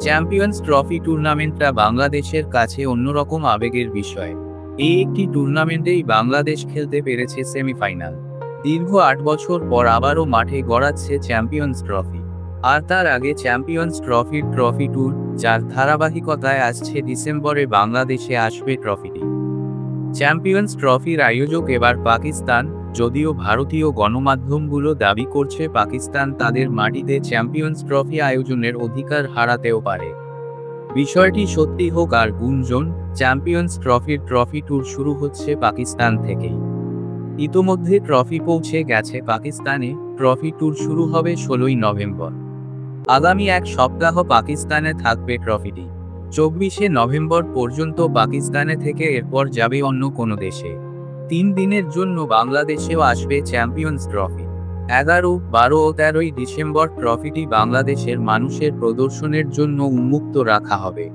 Champions trophy টুর্নামেন্টটা বাংলাদেশের কাছে অন্যরকম আবেগের বিষয়। এই একটি টুর্নামেন্টেই বাংলাদেশ খেলতে পেরেছে সেমিফাইনাল দীর্ঘ আট বছর পর আবারও মাঠে গড়াচ্ছে চ্যাম্পিয়ন্স ট্রফি আর তার আগে চ্যাম্পিয়ন্স ট্রফির ট্রফি ট্যুর যার ধারাবাহিকতায় আসছে ডিসেম্বরে বাংলাদেশে আসবে ট্রফিটি চ্যাম্পিয়ন্স ট্রফির আয়োজক এবার পাকিস্তান যদিও ভারতীয় গণমাধ্যমগুলো দাবি করছে পাকিস্তান তাদের মাটিতে চ্যাম্পিয়ন্স ট্রফি আয়োজনের অধিকার হারাতেও পারে। বিষয়টি সত্যি হোক আর গুঞ্জন, চ্যাম্পিয়ন্স ট্রফির ট্রফি ট্যুর শুরু হচ্ছে পাকিস্তান থেকেই। ইতোমধ্যে ট্রফি পৌঁছে গেছে পাকিস্তানে, ট্রফি ট্যুর শুরু হবে ষোলোই নভেম্বর। আগামী এক সপ্তাহ পাকিস্তানে থাকবে ট্রফিটি। চব্বিশে নভেম্বর পর্যন্ত পাকিস্তানে থেকে এরপর যাবে অন্য কোনো দেশে। তিন দিনের জন্য বাংলাদেশেও আসবে চ্যাম্পিয়ন্স ট্রফি। এগারো, বারো ও তেরোই ডিসেম্বর ট্রফিটি বাংলাদেশের মানুষের প্রদর্শনের জন্য উন্মুক্ত রাখা হবে।